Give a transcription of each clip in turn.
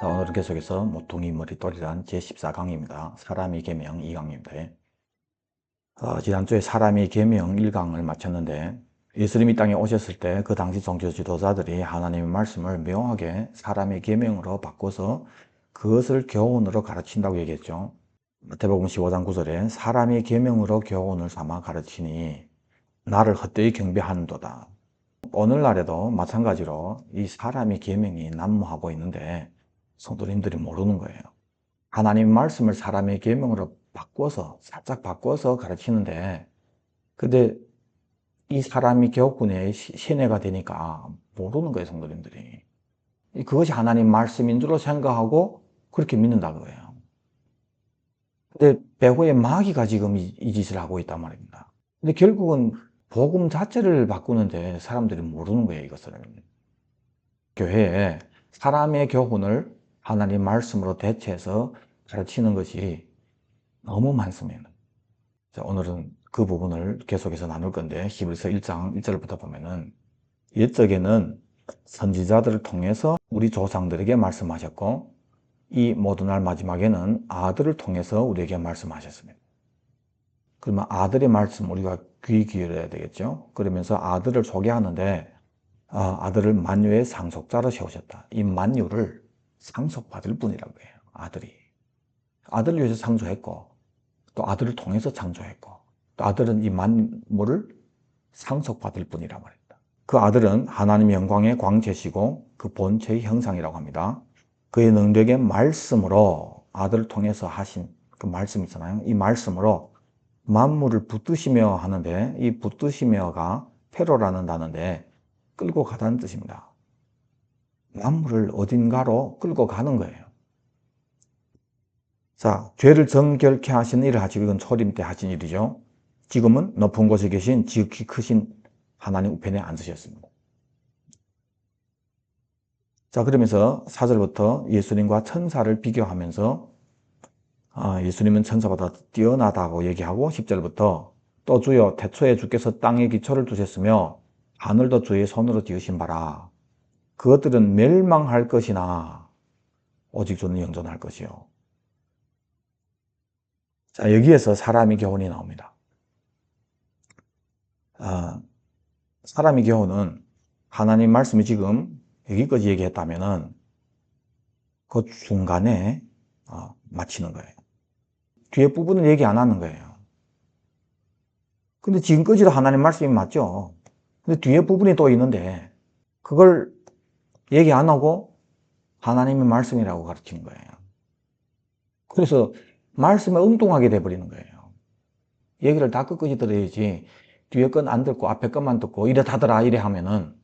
자, 오늘은 계속해서 모퉁이 머리돌이란 제14강입니다. 사람이 계명 2강입니다. 어, 지난주에 사람이 계명 1강을 마쳤는데 예수님이 땅에 오셨을 때 그 당시 종교 지도자들이 하나님의 말씀을 묘하게 사람의 계명으로 바꿔서 그것을 교훈으로 가르친다고 얘기했죠. 마태복음 15장 9절에 사람이 계명으로 교훈을 삼아 가르치니 나를 헛되이 경배하는도다. 오늘날에도 마찬가지로 이 사람의 계명이 난무하고 있는데 성도님들이 모르는 거예요. 하나님 말씀을 사람의 계명으로 바꿔서 살짝 바꿔서 가르치는데 근데 이 사람이 교훈의 시- 신뢰가 되니까 모르는 거예요, 성도님들이. 이- 그것이 하나님 말씀인 줄로 생각하고 그렇게 믿는다 그거예요. 근데 배후에 마귀가 지금 이, 이 짓을 하고 있단 말입니다. 근데 결국은 복음 자체를 바꾸는데 사람들이 모르는 거예요, 이것을. 교회에 사람의 교훈을 하나님 말씀으로 대체해서 가르치는 것이 너무 많습니다. 자, 오늘은 그 부분을 계속해서 나눌 건데 히브리서 1장 1절부터 보면은 옛적에는 선지자들을 통해서 우리 조상들에게 말씀하셨고 이 모든 날 마지막에는 아들을 통해서 우리에게 말씀하셨습니다. 그러면 아들의 말씀 우리가 귀 기울여야 되겠죠. 그러면서 아들을 소개하는데 아, 아들을 만유의 상속자로 세우셨다. 이 만유를 상속받을 분이라고 해요. 아들이. 아들을 위해서 창조했고 또 아들을 통해서 창조했고 또 아들은 이 만물을 상속받을 분이란 말입니다. 그 아들은 하나님의 영광의 광채시고 그 본체의 형상이라고 합니다. 그의 능력의 말씀으로 아들을 통해서 하신 그 말씀 있잖아요. 이 말씀으로 만물을 붙드시며 하는데 이 붙드시며가 페로라는 단어인데 끌고 가다는 뜻입니다. 만물을 어딘가로 끌고 가는 거예요. 자, 죄를 정결케 하신 일을 하시고 이건 초림 때 하신 일이죠. 지금은 높은 곳에 계신 지극히 크신 하나님 우편에 앉으셨습니다. 자, 그러면서 4절부터 예수님과 천사를 비교하면서 아, 예수님은 천사보다 뛰어나다고 얘기하고 10절부터 또 주여 태초에 주께서 땅에 기초를 두셨으며 하늘도 주의 손으로 지으신 바라 그것들은 멸망할 것이나 오직 주는 영존할 것이요. 자, 여기에서 사람의 교훈이 나옵니다. 아, 사람의 교훈은 하나님 말씀이 지금 여기까지 얘기했다면은 그 중간에 어, 마치는 거예요. 뒤에 부분은 얘기 안 하는 거예요. 근데 지금까지도 하나님 말씀이 맞죠? 근데 뒤에 부분이 또 있는데 그걸 얘기 안 하고 하나님의 말씀이라고 가르치는 거예요. 그래서 말씀에 엉뚱하게 돼버리는 거예요. 얘기를 다 끝까지 들어야지 뒤에 건 안 듣고 앞에 것만 듣고 이래 다더라 이래 하면은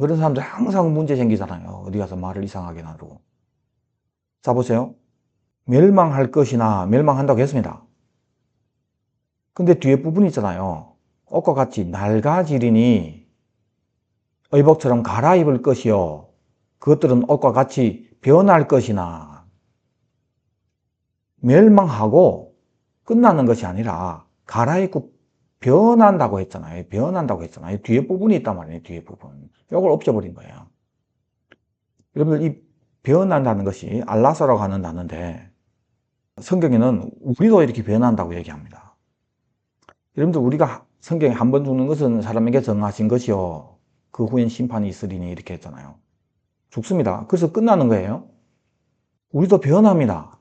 그런 사람들 항상 문제 생기잖아요. 어디 가서 말을 이상하게 나누고. 자 보세요. 멸망할 것이나 멸망한다고 했습니다. 근데 뒤에 부분 있잖아요. 옷과 같이 낡아지리니 의복처럼 갈아입을 것이요. 그것들은 옷과 같이 변할 것이나 멸망하고 끝나는 것이 아니라 갈아입고 변한다고 했잖아요. 변한다고 했잖아요. 뒤에 부분이 있단 말이에요. 뒤에 부분. 이걸 없애버린 거예요. 여러분들 이 변한다는 것이 알라서라고 하는 단어인데 성경에는 우리도 이렇게 변한다고 얘기합니다. 여러분들 우리가 성경에 한 번 죽는 것은 사람에게 정하신 것이요. 그 후엔 심판이 있으리니 이렇게 했잖아요. 죽습니다. 그래서 끝나는 거예요. 우리도 변합니다.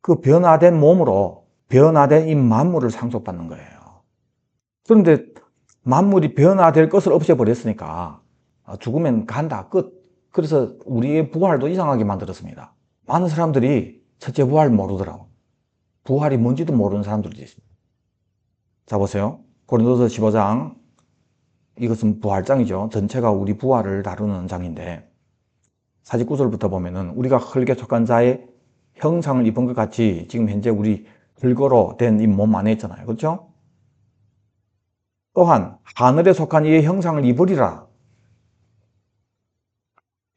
그 변화된 몸으로 변화된 이 만물을 상속받는 거예요. 그런데 만물이 변화될 것을 없애버렸으니까 아, 죽으면 간다 끝. 그래서 우리의 부활도 이상하게 만들었습니다. 많은 사람들이 첫째 부활 모르더라고. 부활이 뭔지도 모르는 사람들도 있습니다. 자 보세요. 고린도서 15장 이것은 부활장이죠. 전체가 우리 부활을 다루는 장인데 49절부터 보면은 우리가 흙에 속한 자의 형상을 입은 것 같이 지금 현재 우리 흙으로 된 이 몸 안에 있잖아요. 그렇죠? 또한 하늘에 속한 이의 형상을 입으리라.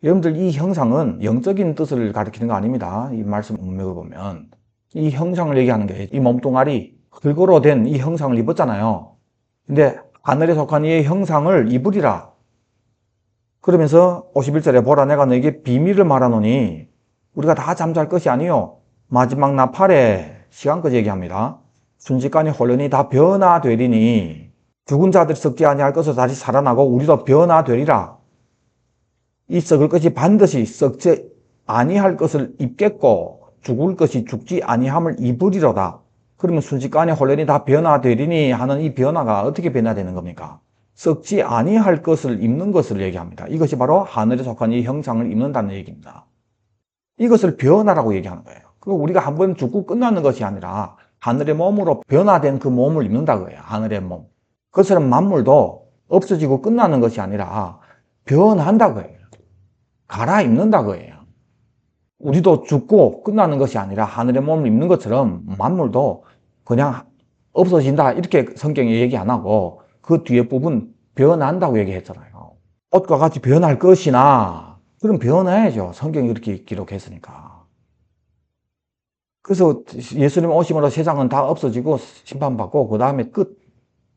여러분들 이 형상은 영적인 뜻을 가리키는 거 아닙니다. 이 말씀 문맥을 보면 이 형상을 얘기하는 게 이 몸뚱아리 흙으로 된 이 형상을 입었잖아요. 근데 하늘에 속한 이의 형상을 입으리라. 그러면서 51절에 보라 내가 너에게 비밀을 말하노니 우리가 다 잠잘 것이 아니요. 마지막 나팔에 시간까지 얘기합니다. 순식간에 혼련이 다 변화되리니 죽은 자들이 썩지 아니할 것을 다시 살아나고 우리도 변화되리라. 이 썩을 것이 반드시 썩지 아니할 것을 입겠고 죽을 것이 죽지 아니함을 입으리로다. 그러면 순식간에 혼련이 다 변화되리니 하는 이 변화가 어떻게 변화되는 겁니까? 썩지 아니할 것을 입는 것을 얘기합니다. 이것이 바로 하늘에 속한 이 형상을 입는다는 얘기입니다. 이것을 변화라고 얘기하는 거예요. 그 우리가 한 번 죽고 끝나는 것이 아니라 하늘의 몸으로 변화된 그 몸을 입는다 거예요. 하늘의 몸. 그것처럼 만물도 없어지고 끝나는 것이 아니라 변한다 거예요. 갈아입는다 거예요. 우리도 죽고 끝나는 것이 아니라 하늘의 몸을 입는 것처럼 만물도 그냥 없어진다 이렇게 성경에 얘기 안 하고 그 뒤에 부분 변한다고 얘기했잖아요. 옷과 같이 변할 것이나 그럼 변해야죠. 성경이 그렇게 기록했으니까. 그래서 예수님 오심으로 세상은 다 없어지고 심판받고 그 다음에 끝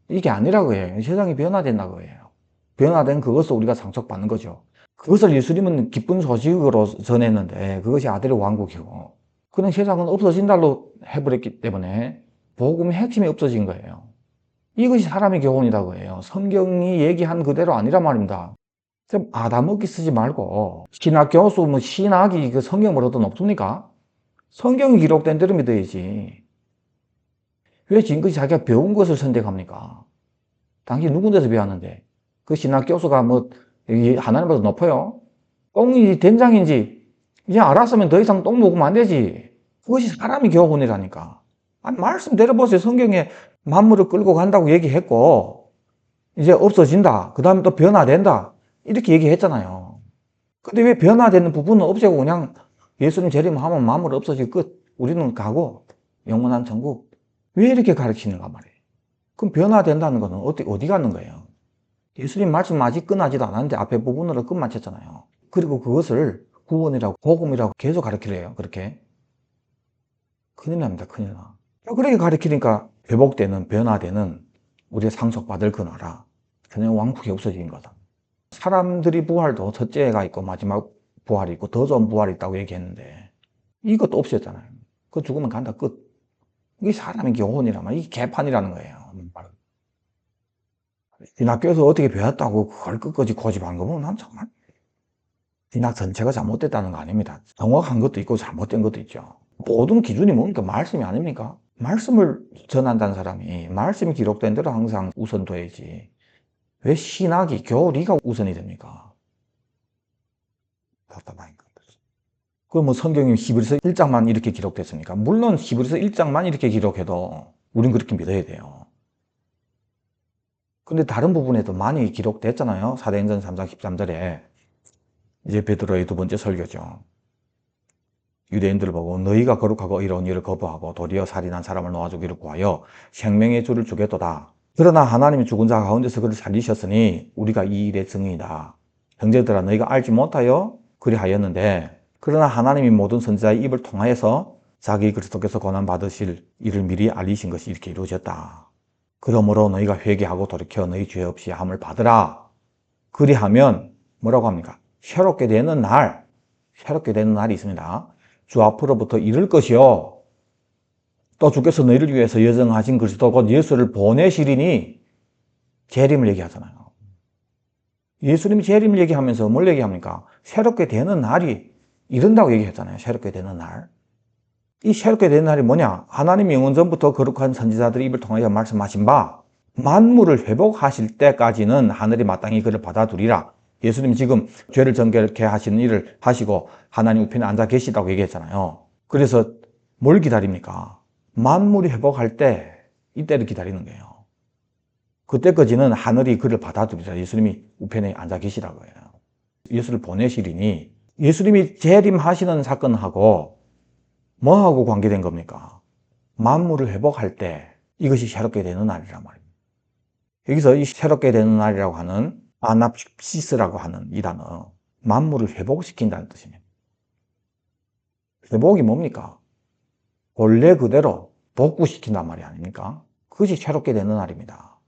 이게 아니라고 해요. 세상이 변화된다고 해요. 변화된 그것을 우리가 상속받는 거죠. 그것을 예수님은 기쁜 소식으로 전했는데 그것이 아들의 왕국이고 그런 세상은 없어진다로 해버렸기 때문에 복음의 핵심이 없어진 거예요. 이것이 사람의 교훈이라고 해요. 성경이 얘기한 그대로 아니란 말입니다. 좀 아다먹기 쓰지 말고 신학 교수 뭐 신학이 그 성경보다도 높습니까? 성경이 기록된 대로 믿어야지. 왜 지금까지 자기가 배운 것을 선택합니까? 당신 누군 데서 배웠는데 그 신학 교수가 뭐 하나님보다 높아요? 똥이 된장인지 이제 알았으면 더 이상 똥 먹으면 안 되지. 그것이 사람의 교훈이라니까. 아니, 말씀 들어보세요. 성경에 만물을 끌고 간다고 얘기했고, 이제 없어진다. 그 다음에 또 변화된다. 이렇게 얘기했잖아요. 근데 왜 변화되는 부분은 없애고 그냥 예수님 재림하면 만물 없어지고 끝. 우리는 가고 영원한 천국. 왜 이렇게 가르치는가 말이에요. 그럼 변화된다는 거는 어디, 어디 가는 거예요? 예수님 말씀 아직 끝나지도 않았는데 앞에 부분으로 끝 맞췄잖아요. 그리고 그것을 구원이라고 복음이라고 계속 가르치래요. 그렇게. 큰일 납니다. 큰일 나. 그렇게 가르치니까 회복되는 변화되는 우리의 상속받을 그 나라 전혀 왕국이 없어진 거다. 사람들이 부활도 첫째가 있고 마지막 부활이 있고 더 좋은 부활이 있다고 얘기했는데 이것도 없었잖아요. 그 죽으면 간다 끝. 이게 사람의 교훈이란 말, 이게 개판이라는 거예요. 진학교에서 어떻게 배웠다고 그걸 끝까지 고집한 거 보면 난 정말 진학 전체가 잘못됐다는 거 아닙니다. 정확한 것도 있고 잘못된 것도 있죠. 모든 기준이 뭡니까? 말씀이 아닙니까? 말씀을 전한다는 사람이 말씀이 기록된 대로 항상 우선 둬야지. 왜 신학이, 교리가 우선이 됩니까? 답답하니까. 그럼 뭐 성경이 히브리서 1장만 이렇게 기록됐습니까? 물론 히브리서 1장만 이렇게 기록해도 우린 그렇게 믿어야 돼요. 근데 다른 부분에도 많이 기록됐잖아요. 사도행전 3장 13절에 이제 베드로의 두 번째 설교죠. 유대인들을 보고 너희가 거룩하고 이로운 일을 거부하고 도리어 살인한 사람을 놓아주기를 구하여 생명의 주를 주겠도다. 그러나 하나님이 죽은 자 가운데서 그를 살리셨으니 우리가 이 일의 증인이다. 형제들아 너희가 알지 못하여 그리하였는데 그러나 하나님이 모든 선지자의 입을 통하여서 자기 그리스도께서 고난 받으실 일을 미리 알리신 것이 이렇게 이루어졌다. 그러므로 너희가 회개하고 돌이켜 너희 죄 없이 함을 받으라. 그리하면 뭐라고 합니까? 새롭게 되는 날, 새롭게 되는 날이 있습니다. 주 앞으로부터 이를 것이요. 또 주께서 너희를 위해서 여정하신 그리스도 곧 예수를 보내시리니 재림을 얘기하잖아요. 예수님이 재림을 얘기하면서 뭘 얘기합니까? 새롭게 되는 날이 이른다고 얘기했잖아요. 새롭게 되는 날. 이 새롭게 되는 날이 뭐냐? 하나님이 영원 전부터 거룩한 선지자들의 입을 통하여 말씀하신 바 만물을 회복하실 때까지는 하늘이 마땅히 그를 받아두리라. 예수님 지금 죄를 정결케 하시는 일을 하시고 하나님 우편에 앉아 계시다고 얘기했잖아요. 그래서 뭘 기다립니까? 만물이 회복할 때 이때를 기다리는 거예요. 그때까지는 하늘이 그를 받아들이자 예수님이 우편에 앉아 계시다고 해요. 예수를 보내시리니 예수님이 재림하시는 사건하고 뭐하고 관계된 겁니까? 만물을 회복할 때 이것이 새롭게 되는 날이란 말입니다. 여기서 이 새롭게 되는 날이라고 하는 아납시스라고 하는 이 단어 만물을 회복시킨다는 뜻입니다. 회복이 뭡니까? 원래 그대로 복구시킨단 말이 아닙니까? 그것이 새롭게 되는 날입니다.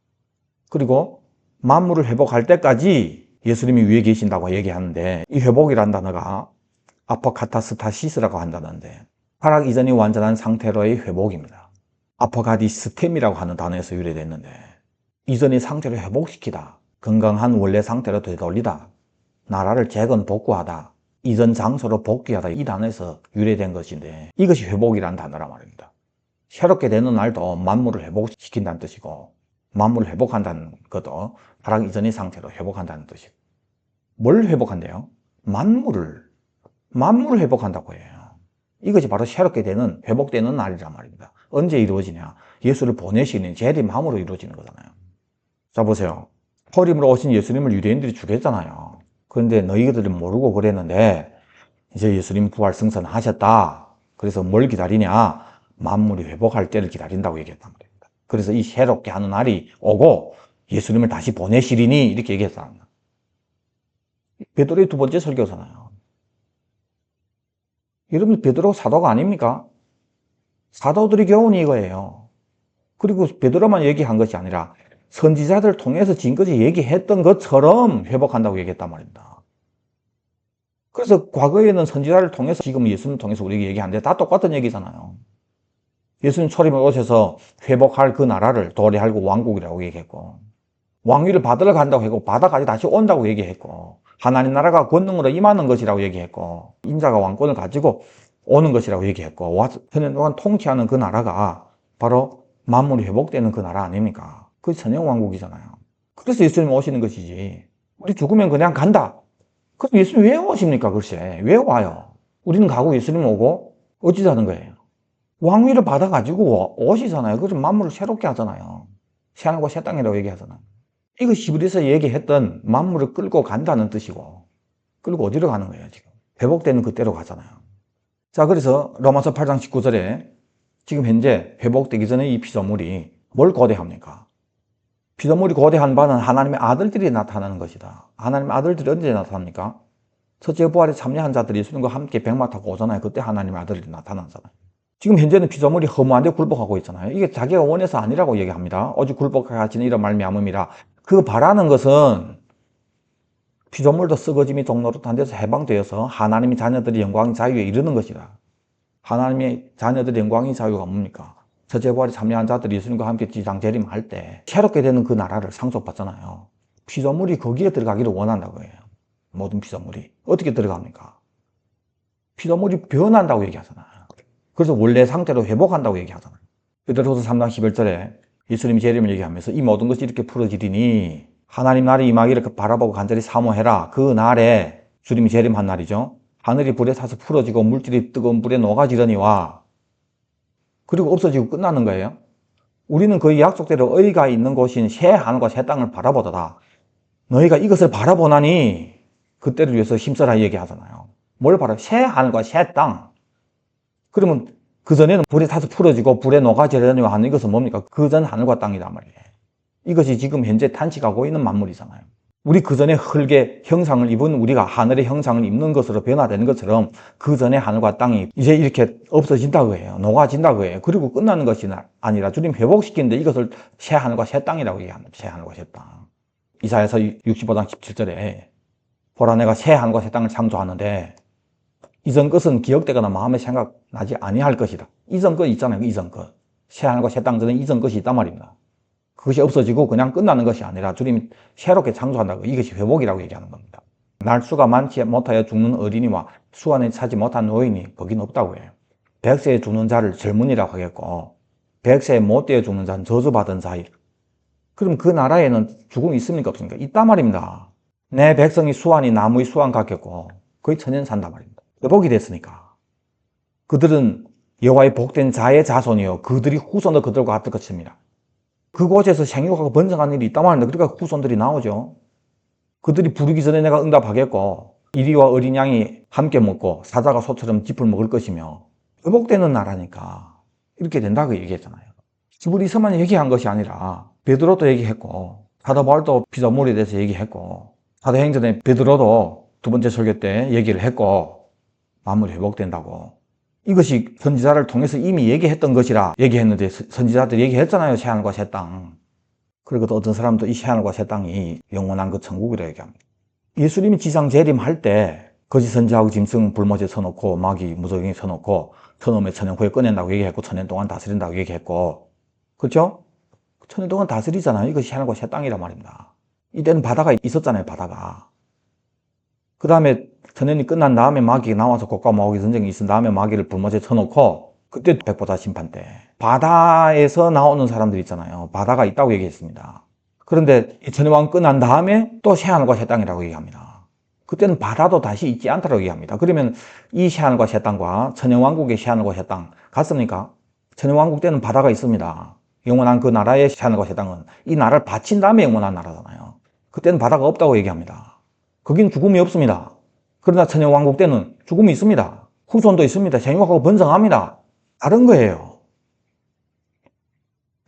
그리고 만물을 회복할 때까지 예수님이 위에 계신다고 얘기하는데 이 회복이란 단어가 아포카타스타시스라고 한다는데 타락 이전이 완전한 상태로의 회복입니다. 아포가디스템이라고 하는 단어에서 유래됐는데 이전의 상태를 회복시키다, 건강한 원래 상태로 되돌리다, 나라를 재건 복구하다, 이전 장소로 복귀하다 이 단어에서 유래된 것인데 이것이 회복이라는 단어란 말입니다. 새롭게 되는 날도 만물을 회복시킨다는 뜻이고 만물을 회복한다는 것도 타락 이전의 상태로 회복한다는 뜻이고 뭘 회복한대요? 만물을 만물을 회복한다고 해요. 이것이 바로 새롭게 되는 회복되는 날이란 말입니다. 언제 이루어지냐? 예수를 보내시는 재림함으로 이루어지는 거잖아요. 자 보세요. 허림으로 오신 예수님을 유대인들이 죽였잖아요. 그런데 너희들은 모르고 그랬는데 이제 예수님 부활 승선 하셨다. 그래서 뭘 기다리냐? 만물이 회복할 때를 기다린다고 얘기했단 말입니다. 그래서 이 새롭게 하는 날이 오고 예수님을 다시 보내시리니 이렇게 얘기했다는 거예요. 베드로의 두 번째 설교잖아요. 여러분 베드로 사도가 아닙니까? 사도들이 교훈이 이거예요. 그리고 베드로만 얘기한 것이 아니라 선지자들 통해서 지금까지 얘기했던 것처럼 회복한다고 얘기했단 말입니다. 그래서 과거에는 선지자를 통해서 지금 예수님 통해서 우리에게 얘기하는데 다 똑같은 얘기잖아요. 예수님 초림을 오셔서 회복할 그 나라를 도래하고 왕국이라고 얘기했고 왕위를 받으러 간다고 했고 받아가지고 다시 온다고 얘기했고 하나님 나라가 권능으로 임하는 것이라고 얘기했고 인자가 왕권을 가지고 오는 것이라고 얘기했고 천년 동안 통치하는 그 나라가 바로 만물이 회복되는 그 나라 아닙니까? 그 천영 왕국이잖아요. 그래서 예수님 오시는 것이지. 우리 죽으면 그냥 간다. 그럼 예수님 왜 오십니까? 글쎄 왜 와요? 우리는 가고 예수님 오고 어찌자는 거예요? 왕위를 받아가지고 오시잖아요. 그래서 만물을 새롭게 하잖아요. 새하늘과 새 땅이라고 얘기하잖아요. 이거 시브리에서 얘기했던 만물을 끌고 간다는 뜻이고 끌고 어디로 가는 거예요 지금 회복되는 그때로 가잖아요 자 그래서 로마서 8장 19절에 지금 현재 회복되기 전에 이 피조물이 뭘 고대합니까 피조물이 고대한 바는 하나님의 아들들이 나타나는 것이다. 하나님의 아들들이 언제 나타납니까? 첫째 부활에 참여한 자들이 예수님과 함께 백마 타고 오잖아요. 그때 하나님의 아들들이 나타나잖아요 지금 현재는 피조물이 허무한데 굴복하고 있잖아요. 이게 자기가 원해서 아니라고 얘기합니다. 오직 굴복하지는 이런 말미암음이라. 그 바라는 것은 피조물도 썩어짐이 종로릇한 데서 해방되어서 하나님의 자녀들이 영광 자유에 이르는 것이다. 하나님의 자녀들의 영광의 자유가 뭡니까? 첫째 부활에 참여한 자들이 예수님과 함께 지장 재림할 때 새롭게 되는 그 나라를 상속받잖아요. 피조물이 거기에 들어가기를 원한다고 해요. 모든 피조물이. 어떻게 들어갑니까? 피조물이 변한다고 얘기하잖아요. 그래서 원래 상태로 회복한다고 얘기하잖아요. 베드로서 3장 11절에 예수님이 재림을 얘기하면서 이 모든 것이 이렇게 풀어지리니 하나님 날이 임하기를 바라보고 간절히 사모해라. 그 날에 주님이 재림한 날이죠. 하늘이 불에 타서 풀어지고 물질이 뜨거운 불에 녹아지려니와 그리고 없어지고 끝나는 거예요. 우리는 그 약속대로 의가 있는 곳인 새 하늘과 새 땅을 바라보더라. 너희가 이것을 바라보나니 그때를 위해서 힘써라 얘기하잖아요. 뭘 바라? 새 하늘과 새 땅. 그러면 그전에는 불에 타서 풀어지고 불에 녹아지려니 하는 이것은 뭡니까? 그전 하늘과 땅이란 말이에요. 이것이 지금 현재 탄식하고 있는 만물이잖아요. 우리 그 전에 흙의 형상을 입은 우리가 하늘의 형상을 입는 것으로 변화되는 것처럼 그 전에 하늘과 땅이 이제 이렇게 없어진다고 해요. 녹아진다고 해요. 그리고 끝나는 것이 아니라 주님 회복시키는데 이것을 새 하늘과 새 땅이라고 얘기합니다. 새 하늘과 새 땅. 이사에서 65장 17절에 보라 내가 새 하늘과 새 땅을 창조하는데 이전 것은 기억되거나 마음에 생각나지 아니할 것이다. 이전 것 있잖아요. 이전 것. 새 하늘과 새 땅 전에 이전 것이 있단 말입니다. 그것이 없어지고 그냥 끝나는 것이 아니라 주님이 새롭게 창조한다고 이것이 회복이라고 얘기하는 겁니다. 날수가 많지 못하여 죽는 어린이와 수완에 차지 못한 노인이 거긴 없다고 해요. 백세에 죽는 자를 젊은이라고 하겠고 백세에 못 되어 죽는 자는 저주받은 자일. 그럼 그 나라에는 죽음이 있습니까 없습니까? 있단 말입니다. 내 백성이 수완이 나무의 수완 같겠고 거의 천년 산단 말입니다. 회복이 됐으니까. 그들은 여호와의 복된 자의 자손이요 그들이 후손도 그들과 같을 것입니다. 그곳에서 생육하고 번성하는 일이 있단 말입니다. 그러니까 후손들이 나오죠. 그들이 부르기 전에 내가 응답하겠고 이리와 어린 양이 함께 먹고 사자가 소처럼 짚을 먹을 것이며 회복되는 나라니까 이렇게 된다고 얘기했잖아요. 지브리서만 얘기한 것이 아니라 베드로도 얘기했고 사도 바울도 피조물에 대해서 얘기했고 사도행전에 베드로도 두 번째 설교 때 얘기를 했고 마무리 회복된다고 이것이 선지자를 통해서 이미 얘기했던 것이라 얘기했는데 선지자들이 얘기했잖아요. 새하늘과 새 땅. 그리고 또 어떤 사람도 이 새하늘과 새 땅이 영원한 그 천국이라 얘기합니다. 예수님이 지상 재림할 때 거짓 선지하고 짐승 불모제 쳐놓고 마귀 무속행위 쳐놓고 천음에 천년 후에 꺼낸다고 얘기했고 천년 동안 다스린다고 얘기했고 그렇죠? 천년 동안 다스리잖아요. 이것이 하늘과 새 땅이란 말입니다. 이때는 바다가 있었잖아요. 바다가. 그 다음에 천년이 끝난 다음에 마귀가 나와서 곡과 마귀 전쟁이 있은 다음에 마귀를 불모제 쳐놓고 그때 백보다 심판 때 바다에서 나오는 사람들 있잖아요. 바다가 있다고 얘기했습니다. 그런데 이 천년왕 끝난 다음에 또 새하늘과 새 땅이라고 얘기합니다. 그때는 바다도 다시 있지 않다고 얘기합니다. 그러면 이 새하늘과 새 땅과 천년왕국의 새하늘과 새 땅 같습니까? 천년왕국 때는 바다가 있습니다. 영원한 그 나라의 새하늘과 새 땅은 이 나라를 바친 다음에 영원한 나라잖아요. 그때는 바다가 없다고 얘기합니다. 거긴 죽음이 없습니다. 그러나 천년왕국 때는 죽음이 있습니다. 후손도 있습니다. 생육하고 번성합니다. 다른 거예요.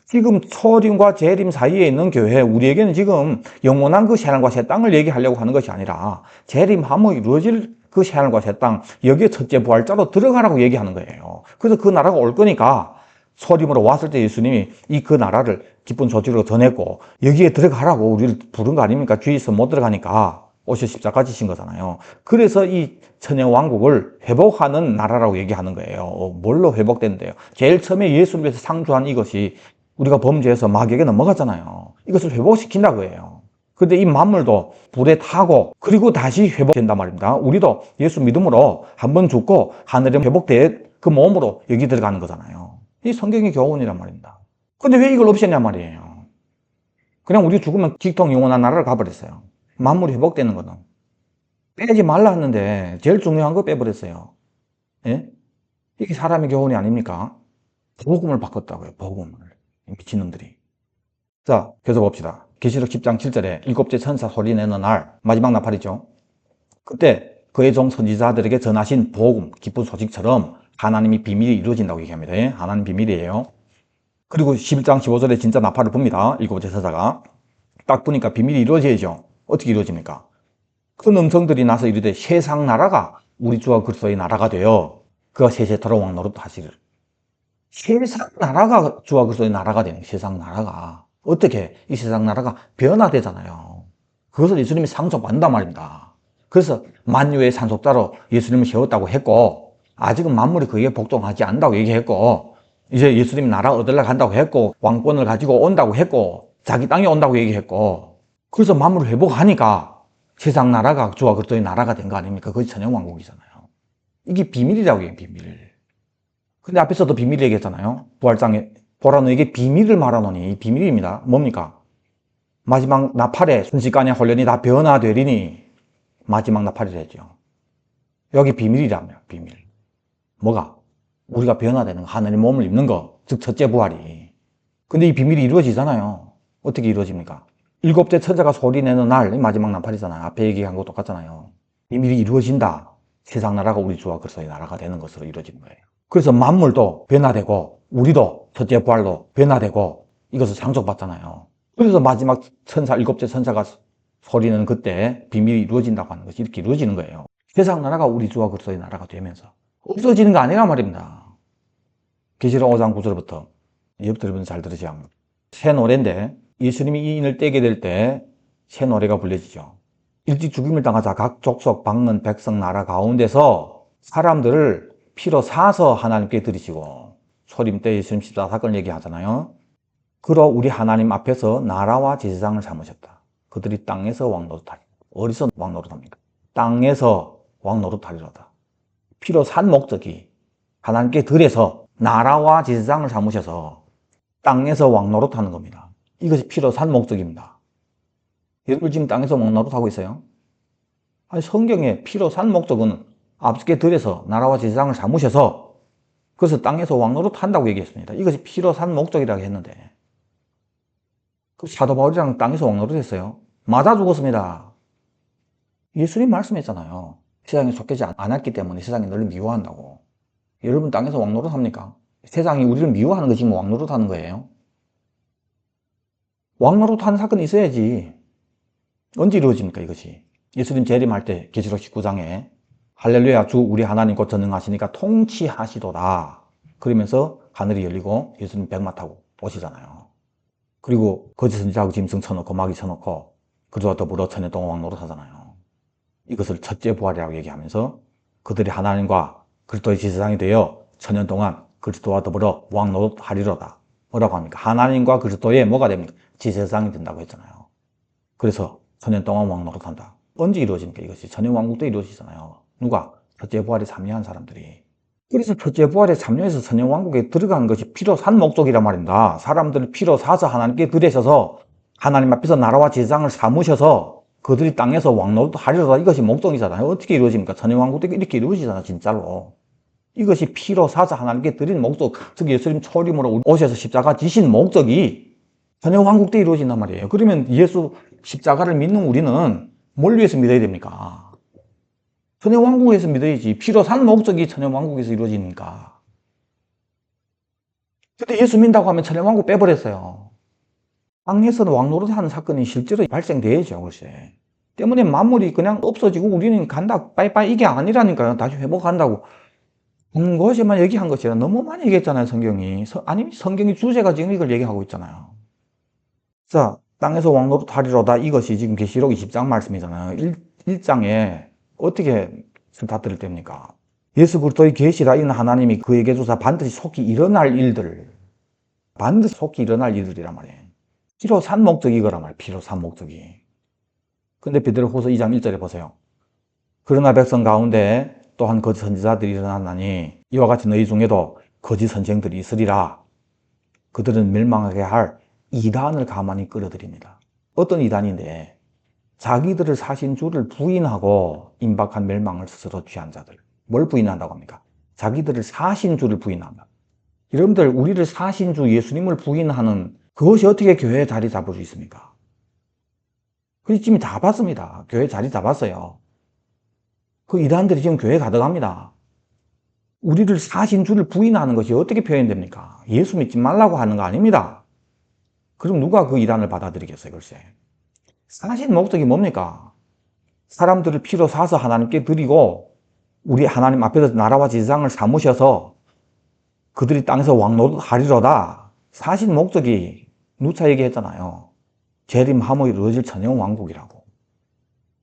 지금 초림과 재림 사이에 있는 교회, 우리에게는 지금 영원한 그 새하늘과 새 땅을 얘기하려고 하는 것이 아니라 재림함이 이루어질 그 새하늘과 새 땅, 여기에 첫째 부활자로 들어가라고 얘기하는 거예요. 그래서 그 나라가 올 거니까 소림으로 왔을 때 예수님이 이 그 나라를 기쁜 소식으로 전했고 여기에 들어가라고 우리를 부른 거 아닙니까? 주위에서 못 들어가니까 오셔 십자가 지신 거잖아요. 그래서 이 천의 왕국을 회복하는 나라라고 얘기하는 거예요. 어, 뭘로 회복된대요? 제일 처음에 예수를 위해서 상주한 이것이 우리가 범죄해서 마귀에게 넘어갔잖아요. 이것을 회복시킨다고 해요. 근데 이 만물도 불에 타고 그리고 다시 회복된단 말입니다. 우리도 예수 믿음으로 한 번 죽고 하늘에 회복된 그 몸으로 여기 들어가는 거잖아요. 이 성경의 교훈이란 말입니다. 근데 왜 이걸 없앴냐 말이에요. 그냥 우리 죽으면 직통 영원한 나라를 가버렸어요. 만물이 회복되는 거는. 빼지 말라 했는데 제일 중요한 거 빼버렸어요. 예? 이게 사람의 교훈이 아닙니까? 복음을 바꿨다고요, 복음을. 미친놈들이. 자, 계속 봅시다. 계시록 10장 7절에 일곱째 천사 소리 내는 날, 마지막 나팔이죠. 그때 그의 종 선지자들에게 전하신 복음, 기쁜 소식처럼 하나님이 비밀이 이루어진다고 얘기합니다. 예? 하나님 비밀이에요. 그리고 11장 15절에 진짜 나팔을 봅니다. 일곱째 천사가. 딱 보니까 비밀이 이루어져야죠. 어떻게 이루어집니까? 큰 음성들이 나서 이르되 세상 나라가 우리 주와 그리스도의 나라가 되어 그가 세세토록 왕노릇 하시를. 세상 나라가 주와 그리스도의 나라가 되는. 세상 나라가. 어떻게 이 세상 나라가 변화되잖아요. 그것을 예수님이 상속받는단 말입니다. 그래서 만유의 산속자로 예수님을 세웠다고 했고 아직은 만물이 그에 복종하지 않는다고 얘기했고 이제 예수님 나라 얻으려 간다고 했고 왕권을 가지고 온다고 했고 자기 땅에 온다고 얘기했고 그래서 만물을 회복하니까 세상 나라가 주와 그리스도의 나라가 된 거 아닙니까? 그것이 천영왕국이잖아요. 이게 비밀이라고 해요, 비밀. 근데 앞에서도 비밀 얘기했잖아요. 부활장에 보라 너에게 비밀을 말하노니 이 비밀입니다. 뭡니까? 마지막 나팔에 순식간에 혼련이 다 변화되리니 마지막 나팔이랬죠. 여기 비밀이라며 비밀. 뭐가? 우리가 변화되는 거, 하늘의 몸을 입는 거, 즉 첫째 부활이. 근데 이 비밀이 이루어지잖아요. 어떻게 이루어집니까? 일곱째 천사가 소리내는 날, 마지막 나팔이잖아요. 앞에 얘기한 거 똑같잖아요. 비밀이 이루어진다. 세상 나라가 우리 주와 그리스도의 나라가 되는 것으로 이루어진 거예요. 그래서 만물도 변화되고 우리도 첫째 부활로 변화되고 이것을 상속받잖아요. 그래서 마지막 천사, 일곱째 천사가 소리는 그때 비밀이 이루어진다고 하는 것이 이렇게 이루어지는 거예요. 세상 나라가 우리 주와 그리스도의 나라가 되면서 없어지는 거 아니란 말입니다. 계시록 5장 9절부터 옆 여러분 잘 합니다. 새 노래인데 예수님이 이 인을 떼게 될 때 새 노래가 불려지죠. 일찍 죽임을 당하자 각 족속, 방언, 백성, 나라 가운데서 사람들을 피로 사서 하나님께 드리시고 소림 때 예수님 십자 사건을 얘기하잖아요. 그러 우리 하나님 앞에서 나라와 제사장을 삼으셨다. 그들이 땅에서 왕노릇하리. 어디서 왕노릇합니까? 땅에서 왕노릇하리로다. 피로 산 목적이 하나님께 들여서 나라와 제사장을 삼으셔서 땅에서 왕노릇하는 겁니다. 이것이 피로 산 목적입니다. 여러분 지금 땅에서 왕노릇하고 있어요? 아니 성경에 피로 산 목적은 앞서 들여서 나라와 제사장을 삼으셔서 그래서 땅에서 왕노릇 한다고 얘기했습니다. 이것이 피로 산 목적이라고 했는데 그 사도 바울이랑 땅에서 왕노릇 했어요. 맞아 죽었습니다. 예수님 말씀했잖아요. 세상에 속하지 않았기 때문에 세상이 너를 미워한다고. 여러분 땅에서 왕노릇 합니까? 세상이 우리를 미워하는 것이 뭐 왕노릇 하는 거예요? 왕노릇 하는 사건이 있어야지. 언제 이루어집니까 이것이? 예수님 재림할 때 계시록 19장에 할렐루야 주 우리 하나님 곧 전능하시니까 통치하시도다. 그러면서 하늘이 열리고 예수님 백마 타고 오시잖아요. 그리고 거짓 선지자하고 짐승 쳐놓고 마귀 쳐놓고 그리고 더불어 천년 동안 왕노릇 하잖아요. 이것을 첫째 부활이라고 얘기하면서 그들이 하나님과 그리스도의 지세상이 되어 천년 동안 그리스도와 더불어 왕 노릇하리로다. 뭐라고 합니까? 하나님과 그리스도의 뭐가 됩니까? 지세상이 된다고 했잖아요. 그래서 천년 동안 왕노릇 한다. 언제 이루어집니까? 이것이 천년 왕국 때 이루어지잖아요. 누가? 첫째 부활에 참여한 사람들이. 그래서 첫째 부활에 참여해서 천년 왕국에 들어간 것이 피로 산 목적이란 말입니다. 사람들을 피로 사서 하나님께 들이셔서 하나님 앞에서 나라와 지상을 삼으셔서 그들이 땅에서 왕노릇 하리로다 이것이 목적이잖아요. 어떻게 이루어집니까? 천년 왕국 때 이렇게 이루어지잖아 진짜로. 이것이 피로 사서 하나님께 드린 목적, 즉 예수님 초림으로 오셔서 십자가 지신 목적이 천년 왕국 때 이루어진단 말이에요. 그러면 예수 십자가를 믿는 우리는 뭘 위해서 믿어야 됩니까? 천년 왕국에서 믿어야지. 피로 산 목적이 천년 왕국에서 이루어지니까. 근데 예수 믿다고 하면 천년 왕국 빼버렸어요. 땅에서는 왕노릇 하는 사건이 실제로 발생돼야죠, 글쎄. 때문에 만물이 그냥 없어지고 우리는 간다, 빠이빠이 이게 아니라니까요. 다시 회복한다고. 한 것에만 얘기한 것이라 너무 많이 얘기했잖아요, 성경이. 서- 아니, 성경이 주제가 지금 이걸 얘기하고 있잖아요. 자, 땅에서 왕노릇 하리로다. 이것이 지금 계시록 20장 말씀이잖아요. 1, 1장에 어떻게 다들을 됩니까? 예수 그리스도의 계시라 이는 하나님이 그에게 주사 반드시 속히 일어날 일들. 반드시 속히 일어날 일들이란 말이에요. 피로 산 목적이 이거란 말이에요. 피로 산 목적이. 근데 베드로후서 2장 1절에 보세요. 그러나 백성 가운데 또한 거짓 선지자들이 일어나나니 이와 같이 너희 중에도 거짓 선생들이 있으리라. 그들은 멸망하게 할 이단을 가만히 끌어들입니다. 어떤 이단인데 자기들을 사신 주를 부인하고 임박한 멸망을 스스로 취한 자들. 뭘 부인한다고 합니까? 자기들을 사신 주를 부인한다. 여러분들 우리를 사신 주 예수님을 부인하는 그것이 어떻게 교회에 자리 잡을 수 있습니까? 그 지금 다 봤습니다. 교회 자리 잡았어요. 그 이단들이 지금 교회에 가득합니다. 우리를 사신 주를 부인하는 것이 어떻게 표현됩니까? 예수 믿지 말라고 하는 거 아닙니다. 그럼 누가 그 이단을 받아들이겠어요, 글쎄. 사신 목적이 뭡니까? 사람들을 피로 사서 하나님께 드리고 우리 하나님 앞에서 나라와 지상을 삼으셔서 그들이 땅에서 왕노릇 하리로다. 사신 목적이 누차 얘기했잖아요. 재림함의 이루어질 천영 왕국이라고.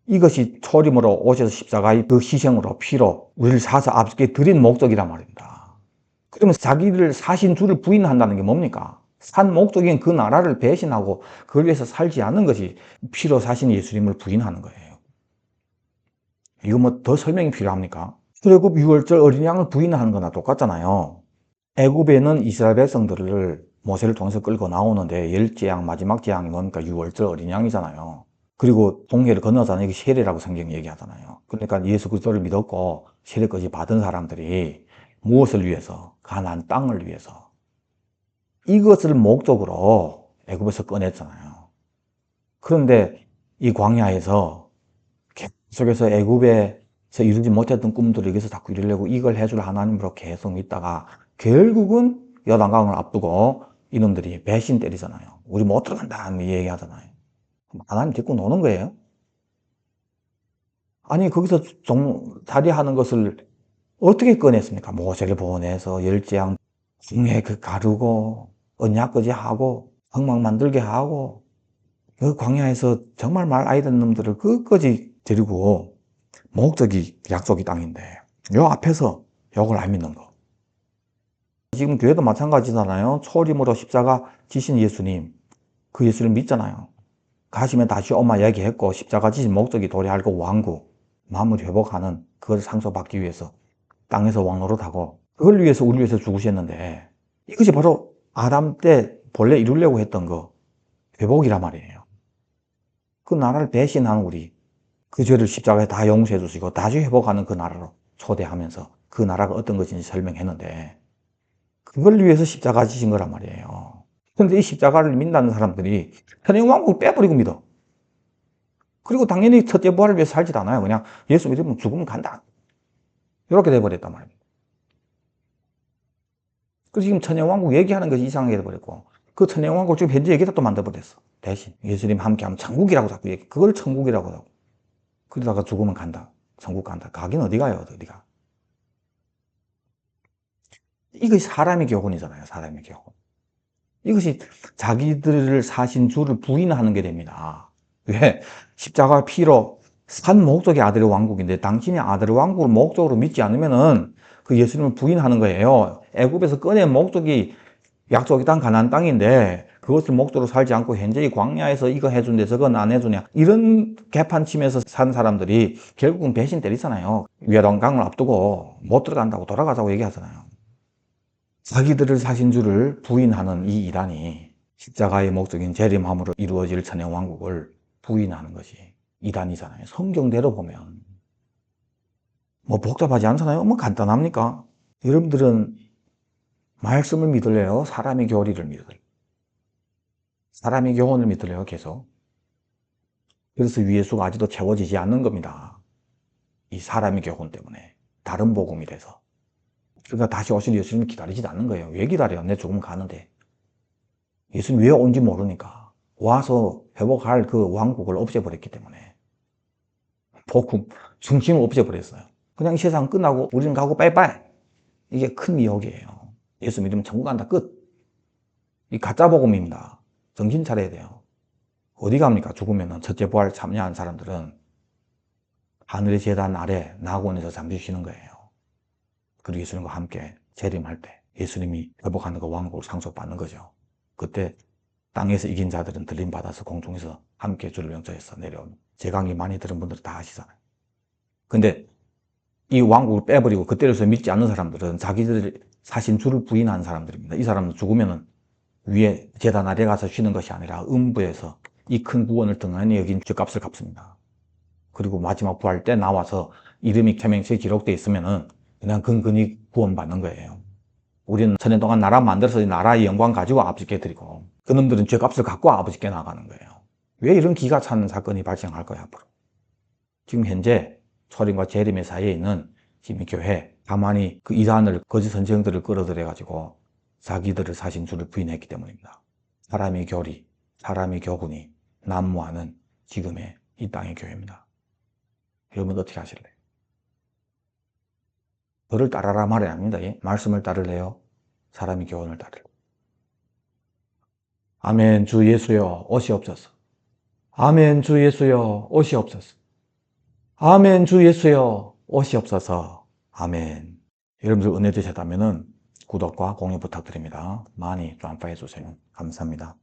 이것이 초림으로 오셔서 십자가의 그 희생으로 피로 우리를 사서 앞에 드린 목적이란 말입니다. 그러면 자기를 사신 주를 부인한다는 게 뭡니까? 산 목적인 그 나라를 배신하고 그걸 위해서 살지 않는 것이 피로 사신 예수님을 부인하는 거예요. 이거 뭐 더 설명이 필요합니까? 출애굽 6월절 어린 양을 부인하는 거나 똑같잖아요. 애굽에는 이스라엘 백성들을 모세를 통해서 끌고 나오는데 열 재앙 마지막 재앙이 뭡니까? 6월절 어린 양이잖아요. 그리고 동해를 건너잖아요. 이게 세례라고 성경이 얘기하잖아요. 그러니까 예수 그리스도를 믿었고 세례까지 받은 사람들이 무엇을 위해서? 가나안 땅을 위해서. 이것을 목적으로 애굽에서 꺼냈잖아요. 그런데 이 광야에서 계속해서 애굽에서 이루지 못했던 꿈들을 여기서 자꾸 이루려고 이걸 해줄 하나님으로 계속 믿다가 결국은 여단강을 앞두고 이놈들이 배신 때리잖아요. 우리 못 들어간다 얘기하잖아요. 하나님 듣고 노는 거예요? 아니 거기서 종 자리하는 것을 어떻게 꺼냈습니까? 모세를 보내서 열재앙 중에 그 가르고 언약까지 하고 엉망 만들게 하고 그 광야에서 정말 말 아이 듣는 놈들을 끝까지 데리고 목적이 약속이 땅인데 요 앞에서 욕을 안 믿는 거. 지금 교회도 마찬가지잖아요. 초림으로 십자가 지신 예수님 그 예수를 믿잖아요. 가시면 다시 엄마 얘기했고 십자가 지신 목적이 도래하고 왕국 마음을 회복하는 그걸 상소받기 위해서 땅에서 왕노릇하고 그걸 위해서 우리 위해서 죽으셨는데 이것이 바로 아담 때 본래 이루려고 했던 거 회복이란 말이에요. 그 나라를 배신한 우리 그 죄를 십자가에 다 용서해 주시고 다시 회복하는 그 나라로 초대하면서 그 나라가 어떤 것인지 설명했는데 그걸 위해서 십자가 지신 거란 말이에요. 그런데 이 십자가를 믿는 사람들이 현행 왕국 빼버리고 믿어. 그리고 당연히 첫째 부활을 위해서 살지도 않아요. 그냥 예수 믿으면 죽으면 간다. 이렇게 돼버렸단 말입니다. 그래서 지금 천연왕국 얘기하는 것이 이상하게 돼버렸고 그 천연왕국 지금 현재 얘기다 또 만들어버렸어. 대신 예수님 함께하면 천국이라고 자꾸 얘기 그걸 천국이라고 하고 그러다가 죽으면 간다. 천국 간다. 가긴 어디 가요? 어디가? 이것이 사람의 교훈이잖아요. 사람의 교훈. 이것이 자기들을 사신 주를 부인하는 게 됩니다. 왜? 십자가 피로 산 목적이 아들의 왕국인데 당신이 아들의 왕국을 목적으로 믿지 않으면은 그 예수님을 부인하는 거예요. 애굽에서 꺼낸 목적이 약속의 땅 가나안 땅인데 그것을 목적으로 살지 않고 현재 이 광야에서 이거 해준대 저건 안 해주냐 이런 개판침에서 산 사람들이 결국은 배신 때리잖아요. 위화단강을 앞두고 못 들어간다고 돌아가자고 얘기하잖아요. 자기들을 사신 줄을 부인하는 이 이단이 십자가의 목적인 재림함으로 이루어질 천의 왕국을 부인하는 것이 이단이잖아요. 성경대로 보면 뭐 복잡하지 않잖아요. 뭐 간단합니까? 여러분들은 말씀을 믿을래요? 사람의 교리를 믿을래요? 사람의 교훈을 믿을래요? 계속. 그래서 위예수가 아직도 채워지지 않는 겁니다. 이 사람의 교훈 때문에. 다른 복음이 돼서. 그러니까 다시 오실 예수님을 기다리지 않는 거예요. 왜 기다려요? 내 죽으면 가는데. 예수님 왜 온지 모르니까. 와서 회복할 그 왕국을 없애버렸기 때문에. 복음, 중심을 없애버렸어요. 그냥 이 세상 끝나고 우리는 가고 빠이빠이. 이게 큰 미혹이에요. 예수 믿으면 천국 간다. 끝. 이 가짜 복음입니다. 정신 차려야 돼요. 어디 갑니까? 죽으면 첫째 부활 참여한 사람들은 하늘의 재단 아래 낙원에서 잠시 쉬는 거예요. 그리고 예수님과 함께 재림할 때 예수님이 회복하는 그 왕국을 상속받는 거죠. 그때 땅에서 이긴 자들은 들림 받아서 공중에서 함께 주를 영접해서 내려오는 제 강의 많이 들은 분들은 다 아시잖아요. 근데 이 왕국을 빼버리고 그때로서 믿지 않는 사람들은 자기들 사신 주를 부인한 사람들입니다. 이 사람은 죽으면은 위에 재단 아래 가서 쉬는 것이 아니라 음부에서 이 큰 구원을 등한히 여긴 죄값을 갚습니다. 그리고 마지막 부활 때 나와서 이름이 계명서에 기록되어 있으면은 그냥 근근히 구원받는 거예요. 우리는 천년 동안 나라 만들어서 이 나라의 영광 가지고 아버지께 드리고 그놈들은 죄값을 갖고 아버지께 나가는 거예요. 왜 이런 기가 차는 사건이 발생할 거야 앞으로? 지금 현재 초림과 재림의 사이에 있는 지금 이 교회 가만히 그 이단을 거짓 선생들을 끌어들여 가지고 자기들을 사신 주를 부인했기 때문입니다. 사람의 교리, 사람의 교훈이 난무하는 지금의 이 땅의 교회입니다. 여러분 어떻게 하실래요? 저를 따라라 말해야 합니다. 예? 말씀을 따를래요? 사람의 교훈을 따를래요? 아멘 주 예수여 옷이 없어서 아멘 주 예수여 옷이 없어서 아멘 주 예수여 옷이 없어서 아멘 여러분들 은혜 되셨다면 구독과 공유 부탁드립니다. 많이 좀 안파해 주세요. 감사합니다.